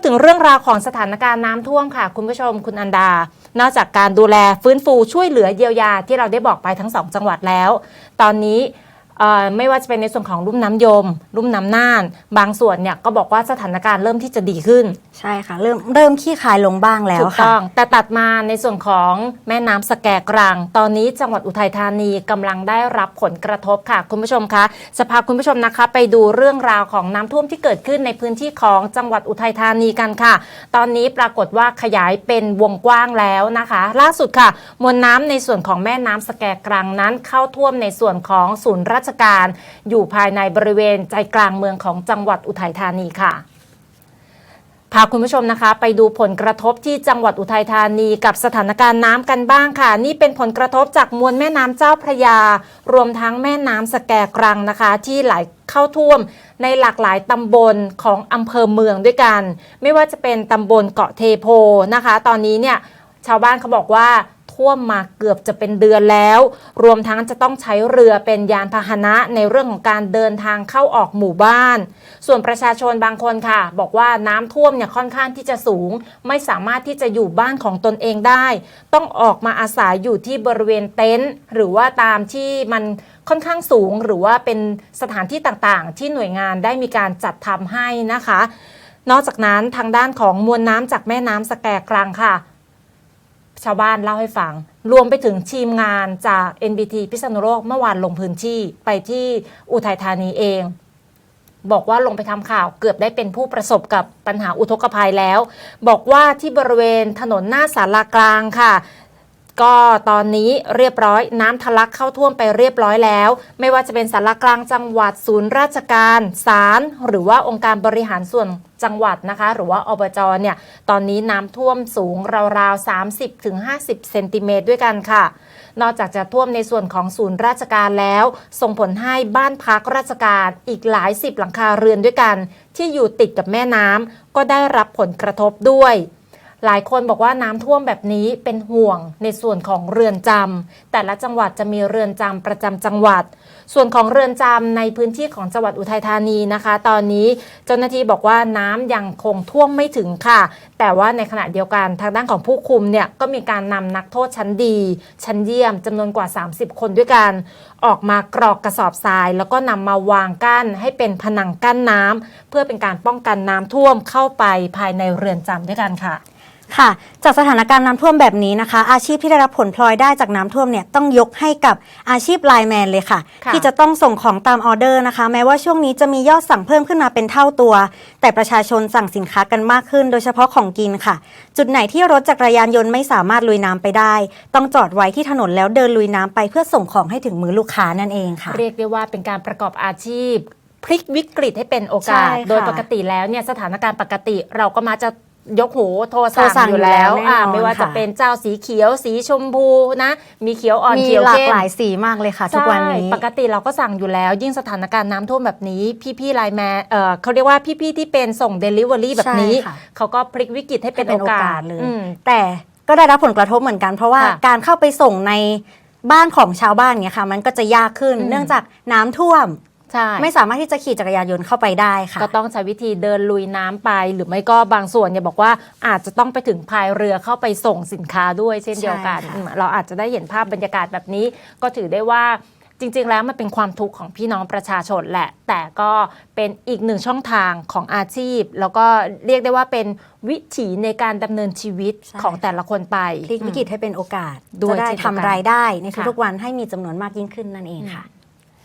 ดถึงเรื่องราวของสถานการณ์น้ำท่วมค่ะ คุณผู้ชมคุณอันดา นอกจากการดูแลฟื้นฟูช่วยเหลือเยียวยาที่เราได้บอกไปทั้งสองจังหวัดแล้ว ตอนนี้ ไม่ว่าจะเป็นในส่วนของลุ่มน้ำยมลุ่มน้ำน่าน บางส่วนเนี่ยก็บอกว่าสถานการณ์เริ่มที่จะดีขึ้น ใช่ค่ะ เริ่มเริ่มขี้คายลงบ้างแล้วถูกค่ะ ต้องแต่ตัดมาในส่วนของแม่น้ำสแกกรัง ตอนนี้จังหวัดอุทัยธานีกำลังได้รับผลกระทบค่ะ คุณผู้ชมคะจะพาคุณผู้ชมนะคะ ไปดูเรื่องราวของน้ำท่วมที่เกิดขึ้นในพื้นที่ของจังหวัดอุทัยธานีกันค่ะ ตอนนี้ปรากฏว่าขยายเป็นวงกว้างแล้วนะคะ ล่าสุดค่ะ มวลน้ำในส่วนของแม่น้ำสแกกรังนั้นเข้าท่วมในส่วนของศูนย์ราชการ อยู่ภายในบริเวณใจกลางเมืองของจังหวัดอุทัยธานีค่ะพาคุณผู้ชมนะคะ ไปดูผลกระทบที่จังหวัดอุทัยธานีกับสถานการณ์น้ำกันบ้างค่ะ นี่เป็นผลกระทบจากมวลแม่น้ำเจ้าพระยา รวมทั้งแม่น้ำสแกกรังนะคะ ที่ไหลเข้าท่วมในหลากหลายตำบลของอำเภอเมืองด้วยกัน ไม่ว่าจะเป็นตำบลเกาะเทโพนะคะ ตอนนี้เนี่ยชาวบ้านเขาบอกว่า ท่วมมาเกือบจะเป็นเดือนแล้ว รวมทั้งจะต้องใช้เรือเป็นยานพาหนะในเรื่องของการเดินทางเข้าออกหมู่บ้าน ส่วนประชาชนบางคนค่ะ บอกว่าน้ำท่วมเนี่ยค่อนข้างที่จะสูง ไม่สามารถที่จะอยู่บ้านของตนเองได้ ต้องออกมาอาศัยอยู่ที่บริเวณเต็นท์หรือว่าตามที่มันค่อนข้างสูงหรือว่าเป็นสถานที่ต่างๆ ที่หน่วยงานได้มีการจัดทำให้นะคะ นอกจากนั้นทางด้านของมวลน้ำจากแม่น้ำสแกกรังค่ะ ชาวบ้านเล่าให้ฟัง รวมไปถึงทีมงานจาก NBT พิษณุโลกเมื่อวานลงพื้นที่ไปที่อุทัยธานีเอง บอกว่าลงไปทำข่าวเกือบได้เป็นผู้ประสบกับปัญหาอุทกภัยแล้ว บอกว่าที่บริเวณถนนหน้าสารากลางค่ะ ก็ตอนนี้เรียบร้อยน้ำทะลักเข้าท่วมไปเรียบร้อยแล้ว ไม่ว่าจะเป็นสารกลางจังหวัดศูนย์ราชการศาลหรือว่าองค์การบริหารส่วนจังหวัดนะคะ หรือว่าอบจเนี่ยตอนนี้น้ำท่วมสูงราวๆ 30-50 เซนติเมตรด้วยกันค่ะ นอกจากจะท่วมในส่วนของศูนย์ราชการแล้ว ส่งผลให้บ้านพักราชการอีกหลายสิบหลังคาเรือนด้วยกัน ที่อยู่ติดกับแม่น้ำก็ได้รับผลกระทบด้วย หลายคนบอกว่าน้ำท่วมแบบนี้เป็นห่วงในส่วนของเรือนจำแต่ละจังหวัดจะมีเรือนจำประจำจังหวัด ส่วนของเรือนจำในพื้นที่ของจังหวัดอุทัยธานีนะคะ ตอนนี้เจ้าหน้าที่บอกว่าน้ำยังคงท่วมไม่ถึงค่ะ แต่ว่าในขณะเดียวกันทางด้านของผู้คุมเนี่ยก็มีการนำนักโทษชั้นดี ชั้นเยี่ยมจำนวนกว่า 30 คนด้วยกัน ออกมากรอกกระสอบทราย แล้วก็นำมาวางกั้นให้เป็นผนังกั้นน้ำเพื่อเป็นการป้องกันน้ำท่วมเข้าไปภายในเรือนจำด้วยกันค่ะ ค่ะ จากสถานการณ์น้ำท่วมแบบนี้นะคะ อาชีพที่ได้รับผลพลอยได้จากน้ำท่วมเนี่ยต้องยกให้กับอาชีพไลน์แมนเลยค่ะ ค่ะ ที่จะต้องส่งของตามออเดอร์นะคะ แม้ว่าช่วงนี้จะมียอดสั่งเพิ่มขึ้นมาเป็นเท่าตัว แต่ประชาชนสั่งสินค้ากันมากขึ้น โดยเฉพาะของกินค่ะ จุดไหนที่รถจักรยานยนต์ไม่สามารถลุยน้ำไปได้ ต้องจอดไว้ที่ถนนแล้วเดินลุยน้ำไปเพื่อส่งของให้ถึงมือลูกค้านั่นเองค่ะ เรียกได้ว่าเป็นการประกอบอาชีพ พลิกวิกฤตให้เป็นโอกาส ใช่ค่ะโดยปกติแล้วเนี่ยสถานการณ์ปกติเราก็มาจะ ยกหูโทรโทรสั่สั่งงอยู่แล้วอยู่แล้วอ่าแน่นอนไม่ว่าจะค่ะ เป็นเจ้าสีเขียวสีชมพูนะ มีเขียวอ่อนมีเขียวหลากเข้ม หลายสีมากเลยค่ะ ทุกวันนี้ ใช่ปกติเราก็สั่งอยู่แล้ว ยิ่งสถานการณ์น้ำท่วมแบบนี้พี่ๆไลน์แมนเอ่อเขาเรียกว่าพี่ๆที่เป็นส่ง Delivery แบบนี้ ใช่ค่ะ เขาก็พลิกวิกฤตให้เป็นให้เป็นโอกาโอสกาสเลย อืม แต่ก็ได้รับผลกระทบเหมือนกัน เพราะว่าค่ะการเข้าไปส่งในบ้านของชาวบ้านเนี่ยค่ะ มันก็จะยากขึ้น อืมเนื่องจากน้ำท่วม ใช่ไม่สามารถที่จะขี่จักรยานยนต์เข้าไปได้ค่ะก็ต้องใช้วิธีเดินลุยน้ำไป หรือไม่ก็บางส่วนเนี่ยบอกว่าอาจจะต้องไปถึงพายเรือเข้าไปส่งสินค้าด้วยเช่นเดียวกันใช่ค่ะอืมเราอาจจะได้เห็นภาพบรรยากาศแบบนี้ ก็ถือได้ว่าจริง ๆ แล้วมันเป็นความทุกข์ของพี่น้องประชาชนแหละ แต่ก็เป็นอีกหนึ่งช่องทางของอาชีพ แล้วก็เรียกได้ว่าเป็นวิถีในการดำเนินชีวิตใช่ของแต่ละคนไปพลิกวิกฤตให้เป็นโอกาสด้วยจะได้เช่นเดียวกันทำรายได้ในค่ะทุกๆวันให้มีจำนวนมากยิ่งขึ้นนั่นเองค่ะอืม